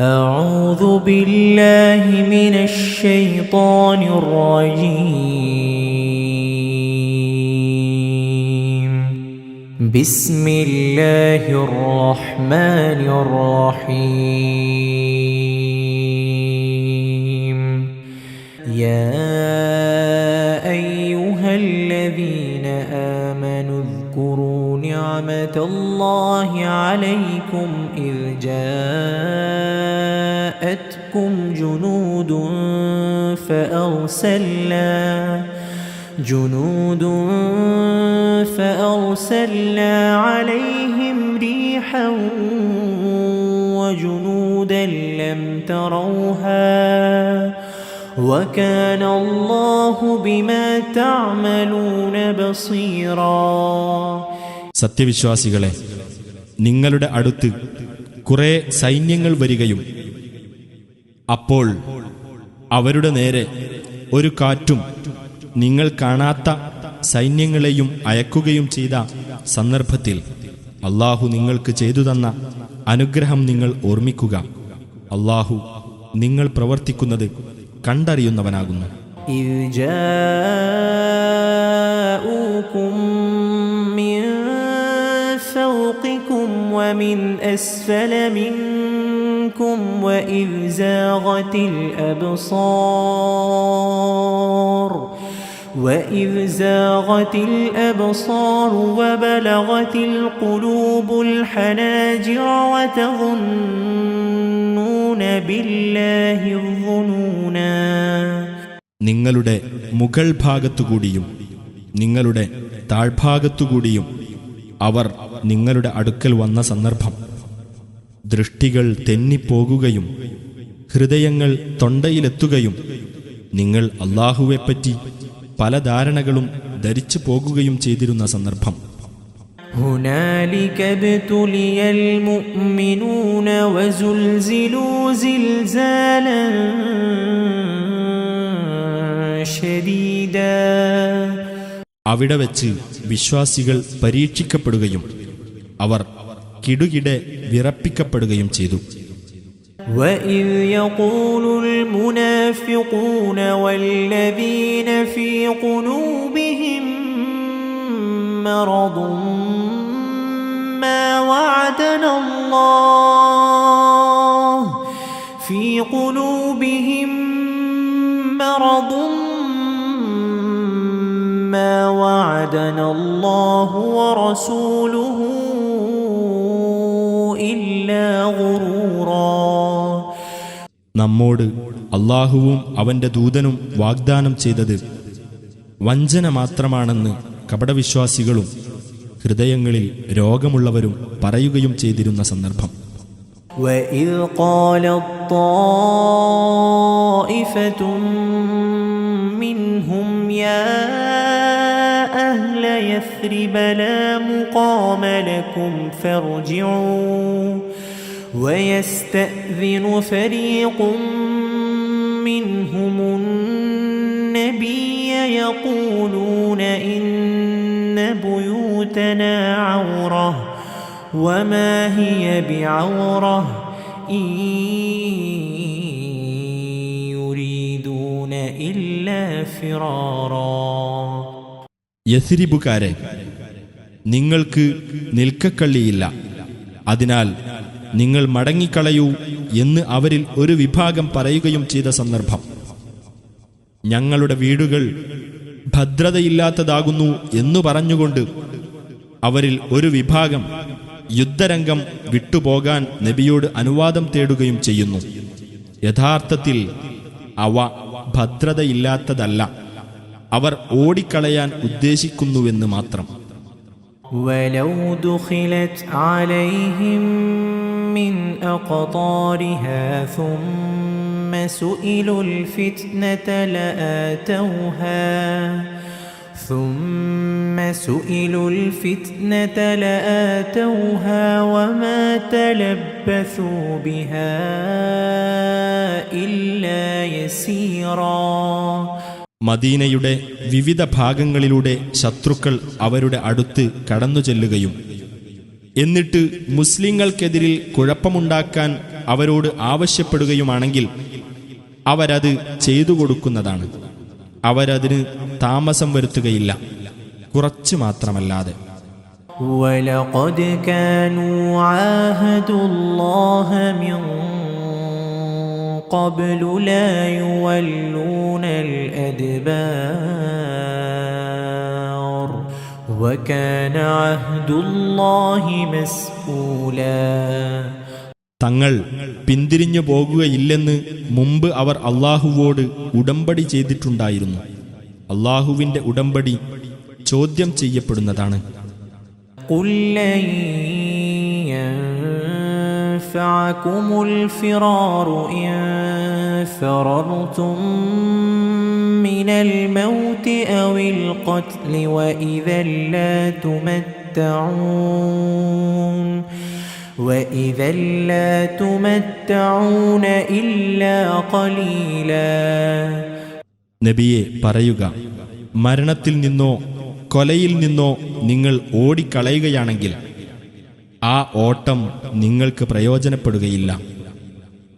أعوذ بالله من الشيطان الرجيم. بسم الله الرحمن الرحيم. يا أيها الذين آمنوا اذكروا نعمة الله عليكم إذ جاءتكم جنود فأرسلنا جنود فأرسلنا عليهم ريحا وجنودا لم تروها وكان الله بما تعملون بصيرا സത്യവിശ്വാസികളെ നിങ്ങളുടെ അടുത്ത് കുറെ സൈന്യങ്ങൾ വരികയും അപ്പോൾ അവരുടെ നേരെ ഒരു കാറ്റും നിങ്ങൾ കാണാത്ത സൈന്യങ്ങളെയും അയക്കുകയും ചെയ്ത സന്ദർഭത്തിൽ അള്ളാഹു നിങ്ങൾക്ക് ചെയ്തു തന്ന അനുഗ്രഹം നിങ്ങൾ ഓർമ്മിക്കുക. അള്ളാഹു നിങ്ങൾ പ്രവർത്തിക്കുന്നത് കണ്ടറിയുന്നവനാകുന്നു. ومن أسفل منكم وإذ زاغت الأبصار وإذ زاغت الأبصار وبلغت القلوب الحناجر وتظنون بالله الظنونا നിങ്ങളുടെ മുകൾ ഭാഗത്തുകൂടിയും നിങ്ങളുടെ താഴ്ഭാഗത്തുകൂടിയും അവർ നിങ്ങളുടെ അടുക്കൽ വന്ന സന്ദർഭം ദൃഷ്ടികൾ തെന്നിപ്പോകുകയും ഹൃദയങ്ങൾ തൊണ്ടയിലെത്തുകയും നിങ്ങൾ അള്ളാഹുവെപ്പറ്റി പല ധാരണകളും ധരിച്ചു പോകുകയും ചെയ്തിരുന്ന സന്ദർഭം هنالك ابتلي المؤمنون وزلزلوا زلزالا شديدا അവിടെ വെച്ച് വിശ്വാസികൾ പരീക്ഷിക്കപ്പെടുകയും അവർ കിടുകിടെ വിറപ്പിക്കപ്പെടുകയും ചെയ്തു وإذ يقول المنافقون والذين في قلوبهم مرض ما وعدنا الله في قلوبهم وعدنا الله ورسوله إلا غرورا നമ്മോട് അള്ളാഹുവും അവന്റെ ദൂതനും വാഗ്ദാനം ചെയ്തത് വഞ്ചന മാത്രമാണെന്ന് കപടവിശ്വാസികളും ഹൃദയങ്ങളിൽ രോഗമുള്ളവരും പറയുകയും ചെയ്തിരുന്ന സന്ദർഭം وإذ قالت طائفة منهم يا أهل يثرب لا مقام لكم فارجعوا. ويستأذن فريق منهم النبي يقولون إن بيوتنا عورة وما هي بعورة؟ إن يريدون إلا فرارا. യഥിരിബുകാരെ നിങ്ങൾക്ക് നിൽക്കക്കള്ളിയില്ല. അതിനാൽ നിങ്ങൾ മടങ്ങിക്കളയൂ എന്ന് അവരിൽ ഒരു വിഭാഗം പറയുകയും ചെയ്ത സന്ദർഭം. ഞങ്ങളുടെ വീടുകൾ ഭദ്രതയില്ലാത്തതാകുന്നു എന്നു പറഞ്ഞുകൊണ്ട് അവരിൽ ഒരു വിഭാഗം യുദ്ധരംഗം വിട്ടുപോകാൻ നബിയോട് അനുവാദം തേടുകയും ചെയ്യുന്നു. യഥാർത്ഥത്തിൽ അവ ഭദ്രതയില്ലാത്തതല്ല. അവർ ഓടിക്കളയാൻ ഉദ്ദേശിക്കുന്നുവെന്ന് മാത്രം ولو دخلت عليهم من أقطارها ثم سئلوا الفتنة لآتوها ثم سئلوا الفتنة لآتوها وما تلبثوا بها إلا يسيرا മദീനയുടെ വിവിധ ഭാഗങ്ങളിലൂടെ ശത്രുക്കൾ അവരുടെ അടുത്ത് കടന്നു ചെല്ലുകയും എന്നിട്ട് മുസ്ലിങ്ങൾക്കെതിരിൽ കുഴപ്പമുണ്ടാക്കാൻ അവരോട് ആവശ്യപ്പെടുകയുമാണെങ്കിൽ അവരത് ചെയ്തു കൊടുക്കുന്നതാണ് അവരതിന് താമസം വരുത്തുകയില്ല കുറച്ചു മാത്രമല്ലാതെ ولقد كانوا عاهدوا الله من قبل لا يولون الأدبار وكان عهد الله مسؤولا തങ്ങൾ പിന്തിരിഞ്ഞു പോകുകയില്ലെന്ന് മുമ്പ് അവർ അള്ളാഹുവോട് ഉടമ്പടി ചെയ്തിട്ടുണ്ടായിരുന്നു അള്ളാഹുവിന്റെ ഉടമ്പടി ചോദ്യം ചെയ്യപ്പെടുന്നതാണ് قل لن ينفعكم الفرار إن فررتم من الموت أو القتل وإذا لا تمتعون وإذا لا تمتعون إلا قليلاً നബിയെ പറയുക മരണത്തിൽ നിന്നോ കൊലയിൽ നിന്നോ നിങ്ങൾ ഓടിക്കളയുകയാണെങ്കിൽ ആ ഓട്ടം നിങ്ങൾക്ക് പ്രയോജനപ്പെടുകയില്ല.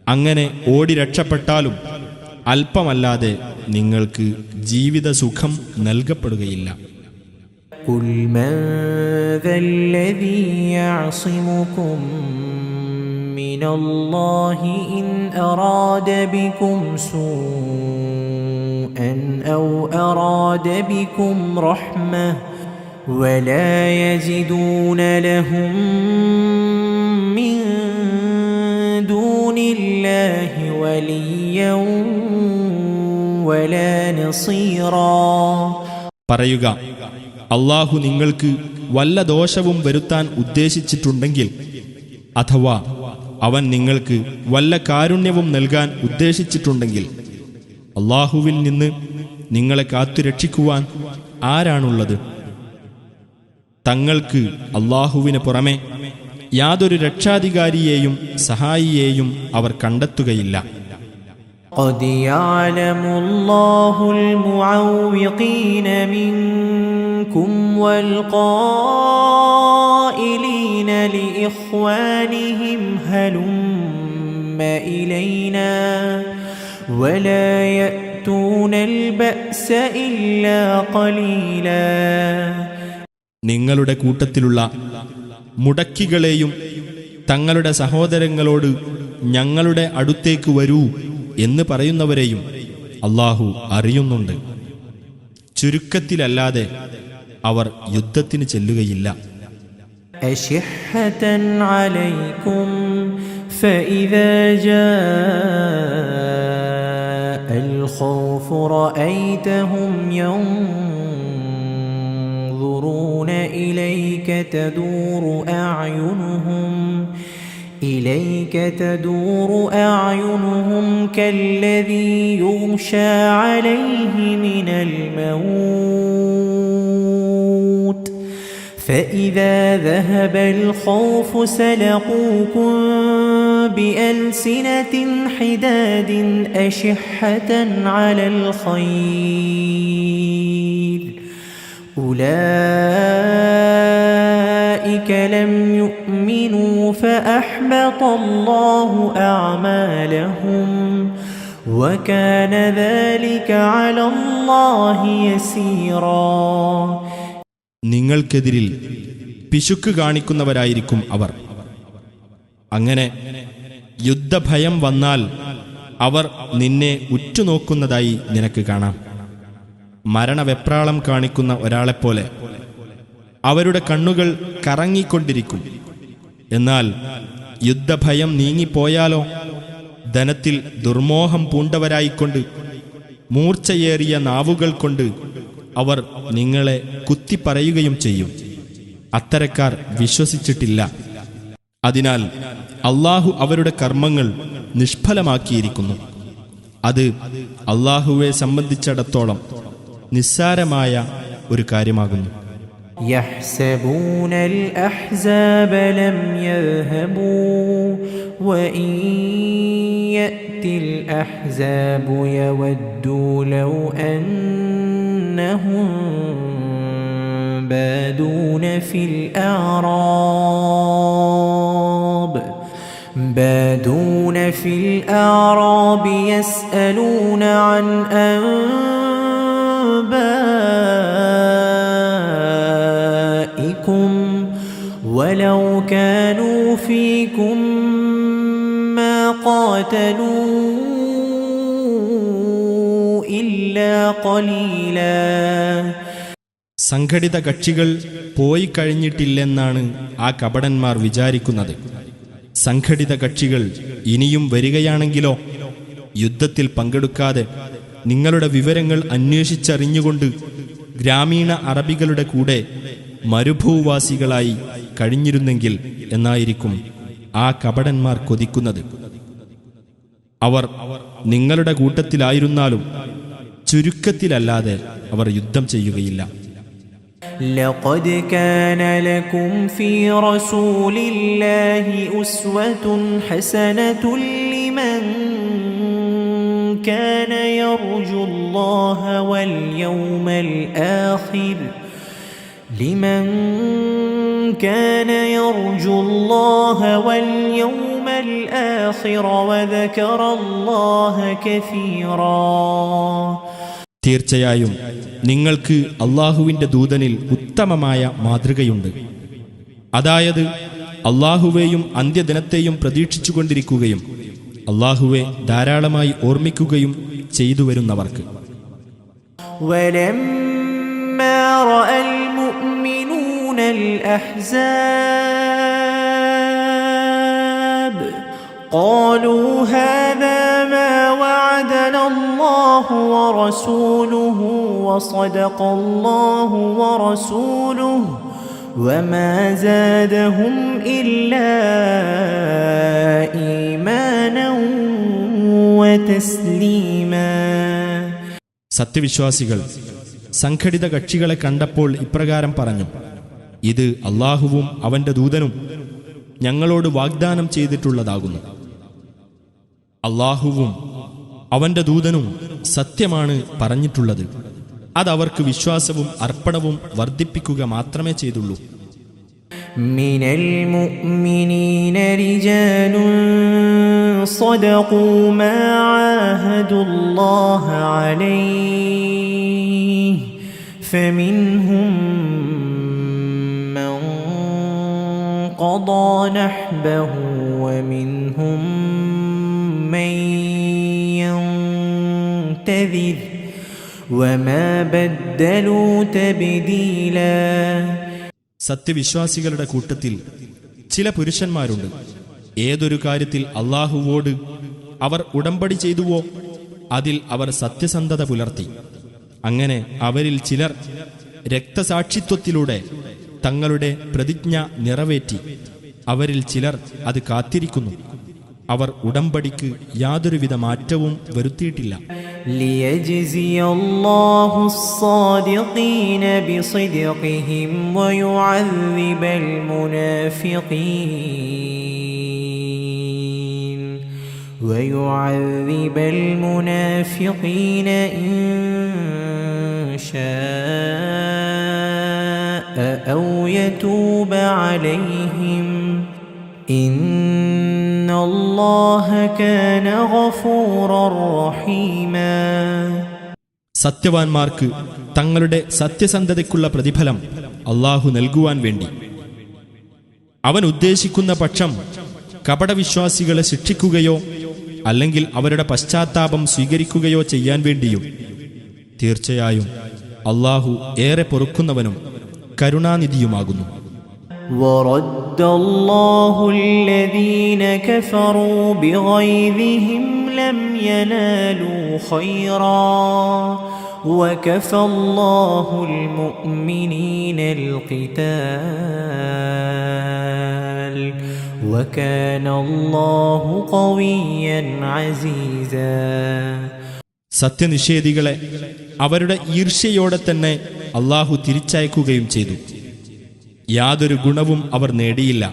അങ്ങനെ ഓടി രക്ഷപ്പെട്ടാലും അല്പമല്ലാതെ നിങ്ങൾക്ക് ജീവിത ജീവിതസുഖം നൽകപ്പെടുകയില്ല. ولا يجدون لهم من دون الله وليا ولا نصيرا പറയുക അള്ളാഹു നിങ്ങൾക്ക് വല്ല ദോഷവും വരുത്താൻ ഉദ്ദേശിച്ചിട്ടുണ്ടെങ്കിൽ അഥവാ അവൻ നിങ്ങൾക്ക് വല്ല കാരുണ്യവും നൽകാൻ ഉദ്ദേശിച്ചിട്ടുണ്ടെങ്കിൽ അള്ളാഹുവിൽ നിന്ന് നിങ്ങളെ കാത്തുരക്ഷിക്കുവാൻ ആരാണുള്ളത് തങ്ങൾക്ക് അള്ളാഹുവിന് പുറമെ യാതൊരു രക്ഷാധികാരിയെയും സഹായിയെയും അവർ കണ്ടെത്തുകയില്ല قد يعلم الله المعوقين منكم والقائلين لإخوانهم هلم إلينا ولا يأتون البأس إلا قليلا നിങ്ങളുടെ കൂട്ടത്തിലുള്ള മുടക്കികളെയും തങ്ങളുടെ സഹോദരങ്ങളോട് ഞങ്ങളുടെ അടുത്തേക്ക് വരൂ എന്ന് പറയുന്നവരെയും അള്ളാഹു അറിയുന്നുണ്ട് ചുരുക്കത്തിലല്ലാതെ അവർ യുദ്ധത്തിന് ചെല്ലുകയില്ല أشحة عليكم فإذا جاء الخوف رأيتهم ينظرون إليك تدور أعينهم إليك تدور أعينهم كالذي يغشى عليه من الموت. فإذا ذهب الخوف سلقوكم بألسنة حداد أشحة على الخير. أولئك لم يؤمنوا فأحبط الله أعمالهم وكان ذلك على الله يسيرا നിങ്ങൾക്കെതിരിൽ പിശുക്ക് കാണിക്കുന്നവരായിരിക്കും അവർ അങ്ങനെ യുദ്ധഭയം വന്നാൽ അവർ നിന്നെ ഉറ്റുനോക്കുന്നതായി നിനക്ക് കാണാം മരണവെപ്രാളം കാണിക്കുന്ന ഒരാളെപ്പോലെ അവരുടെ കണ്ണുകൾ കറങ്ങിക്കൊണ്ടിരിക്കും. എന്നാൽ യുദ്ധഭയം നീങ്ങിപ്പോയാലോ? ധനത്തിൽ ദുർമോഹം പൂണ്ടവരായിക്കൊണ്ട് മൂർച്ചയേറിയ നാവുകൾ കൊണ്ട് അവർ നിങ്ങളെ കുത്തിപ്പറയുകയും ചെയ്യും. അത്തരക്കാർ വിശ്വസിച്ചിട്ടില്ല. അതിനാൽ അള്ളാഹു അവരുടെ കർമ്മങ്ങൾ നിഷ്ഫലമാക്കിയിരിക്കുന്നു. അത് അള്ളാഹുവെ സംബന്ധിച്ചിടത്തോളം നിസ്സാരമായ ഒരു കാര്യമാകുന്നു يحسبون الأحزاب لم يذهبوا وإن يأتي الأحزاب يودوا لو أنهم بادون في الأعراب بادون في الأعراب يسألون عن أنبائكم ولو كانوا فيكم ما قاتلوا إلا قليلاً സംഘടിത കക്ഷികൾ പോയി കഴിഞ്ഞിട്ടില്ലെന്നാണ് ആ കപടന്മാർ വിചാരിക്കുന്നത് സംഘടിത കക്ഷികൾ ഇനിയും വരികയാണെങ്കിലോ യുദ്ധത്തിൽ പങ്കെടുക്കാതെ നിങ്ങളുടെ വിവരങ്ങൾ അന്വേഷിച്ചറിഞ്ഞുകൊണ്ട് ഗ്രാമീണ അറബികളുടെ കൂടെ മരുഭൂവാസികളായി കഴിഞ്ഞിരുന്നെങ്കിൽ എന്നായിരിക്കും ആ കപടന്മാർ കൊതിക്കുന്നത് അവർ നിങ്ങളുടെ കൂട്ടത്തിലായിരുന്നാലും ചുരുക്കത്തിലല്ലാതെ അവർ യുദ്ധം ചെയ്യുകയില്ല لقد كان لكم في رسول الله أسوة حسنة لمن كان يرجو الله واليوم الآخر لمن كان يرجو الله واليوم الآخر وذكر الله كثيراً തീർച്ചയായും നിങ്ങൾക്ക് അള്ളാഹുവിൻ്റെ ദൂതനിൽ ഉത്തമമായ മാതൃകയുണ്ട് അതായത് അള്ളാഹുവേയും അന്ത്യദിനത്തെയും പ്രതീക്ഷിച്ചുകൊണ്ടിരിക്കുകയും അള്ളാഹുവെ ധാരാളമായി ഓർമ്മിക്കുകയും ചെയ്തു വരുന്നവർക്ക് ولما راى المؤمنون الاحزاب قالوا هذا ما وعدنا الله ورسوله وصدق الله ورسوله وما زادهم الا ايمانا وتسليما സത്യവിശ്വാസികൾ സംഘടിത കക്ഷികളെ കണ്ടപ്പോൾ ഇപ്രകാരം പറഞ്ഞു ഇത് അള്ളാഹുവും അവന്റെ ദൂതനും ഞങ്ങളോട് വാഗ്ദാനം ചെയ്തിട്ടുള്ളതാകുന്നു അള്ളാഹുവും അവന്റെ ദൂതനും സത്യമാണ് പറഞ്ഞിട്ടുള്ളത് അതവർക്ക് വിശ്വാസവും അർപ്പണവും വർദ്ധിപ്പിക്കുക മാത്രമേ ചെയ്തുള്ളൂ من المؤمنين رجال صدقوا ما عاهدوا الله عليه فمنهم من قضى نحبه ومنهم من ينتظر وما بدلوا تبديلاً സത്യവിശ്വാസികളുടെ കൂട്ടത്തിൽ ചില പുരുഷന്മാരുണ്ട്. ഏതൊരു കാര്യത്തിൽ അള്ളാഹുവോട് അവർ ഉടമ്പടി ചെയ്തുവോ അതിൽ അവർ സത്യസന്ധത പുലർത്തി. അങ്ങനെ അവരിൽ ചിലർ രക്തസാക്ഷിത്വത്തിലൂടെ തങ്ങളുടെ പ്രതിജ്ഞ നിറവേറ്റി അവരിൽ ചിലർ അത് കാത്തിരിക്കുന്നു. അവർ ഉടമ്പടിക്ക് യാതൊരുവിധ മാറ്റവും വരുത്തിയിട്ടില്ല. ليجزي الله الصادقين بصدقهم ويعذب المنافقين. ويعذب المنافقين إن شاء أو يتوب عليهم. إن സത്യവാൻമാർക്ക് തങ്ങളുടെ സത്യസന്ധതയ്ക്കുള്ള പ്രതിഫലം അള്ളാഹു നൽകുവാൻ വേണ്ടി. അവൻ ഉദ്ദേശിക്കുന്ന പക്ഷം കപടവിശ്വാസികളെ ശിക്ഷിക്കുകയോ അല്ലെങ്കിൽ അവരുടെ പശ്ചാത്താപം സ്വീകരിക്കുകയോ ചെയ്യാൻ വേണ്ടിയും. തീർച്ചയായും അള്ളാഹു ഏറെ പൊറുക്കുന്നവനും കരുണാനിധിയുമാകുന്നു. ورد الله الذين كفروا بغيظهم لم ينالوا خيرا وكفى الله المؤمنين القتال وكان الله قويا عزيزا സത്യനിഷേധികളെ അവരുടെ ഈർഷ്യയോടെ തന്നെ അള്ളാഹു തിരിച്ചയക്കുകയും ചെയ്തു യാതൊരു ഗുണവും അവർ നേടിയില്ല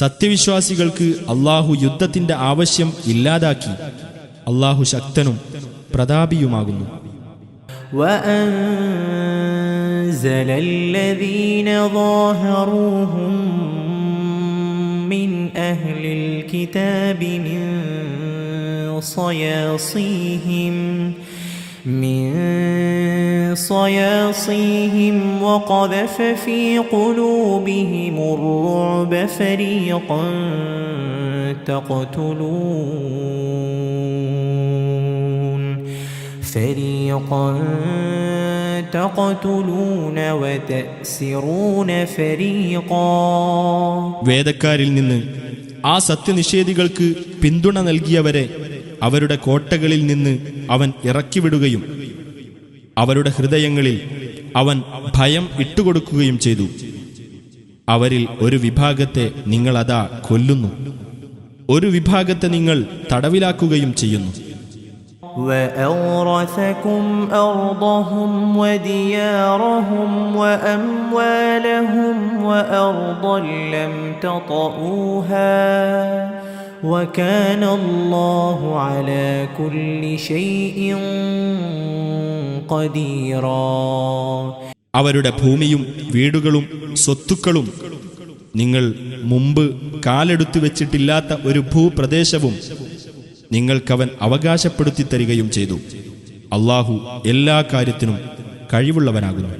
സത്യവിശ്വാസികൾക്ക് അള്ളാഹു യുദ്ധത്തിന്റെ ആവശ്യം ഇല്ലാതാക്കി അള്ളാഹു ശക്തനും പ്രതാപിയുമാകുന്നു أنزل الذين ظاهروهم من أهل الكتاب من صياصيهم من صياصيهم وقذف في قلوبهم الرعب فريقا تقتلون فريقا تقتلون وتأسرون فريقا വേദക്കാരിൽ നിന്ന് ആ സത്യനിഷേധികൾക്ക് പിന്തുണ നൽകിയവരെ അവരുടെ കോട്ടകളിൽ നിന്ന് അവൻ ഇറക്കിവിടുകയും അവരുടെ ഹൃദയങ്ങളിൽ അവൻ ഭയം ഇട്ടുകൊടുക്കുകയും ചെയ്തു അവരിൽ ഒരു വിഭാഗത്തെ നിങ്ങൾ അതാ കൊല്ലുന്നു ഒരു വിഭാഗത്തെ നിങ്ങൾ തടവിലാക്കുകയും ചെയ്യുന്നു وأورثكم أرضهم وديارهم وأموالهم وأرضا لم تطئوها وكان الله على كل شيء قديرا അവരുടെ ഭൂമിയും വീടുകളും സ്വത്തുക്കളും നിങ്ങൾ മുമ്പ് കാലെടുത്തു വെച്ചിട്ടില്ലാത്ത ഒരു ഭൂപ്രദേശവും നിങ്ങൾക്കവൻ അവകാശപ്പെടുത്തി തരികയും ചെയ്തു അള്ളാഹു എല്ലാ കാര്യത്തിനും കഴിവുള്ളവനാകുന്നു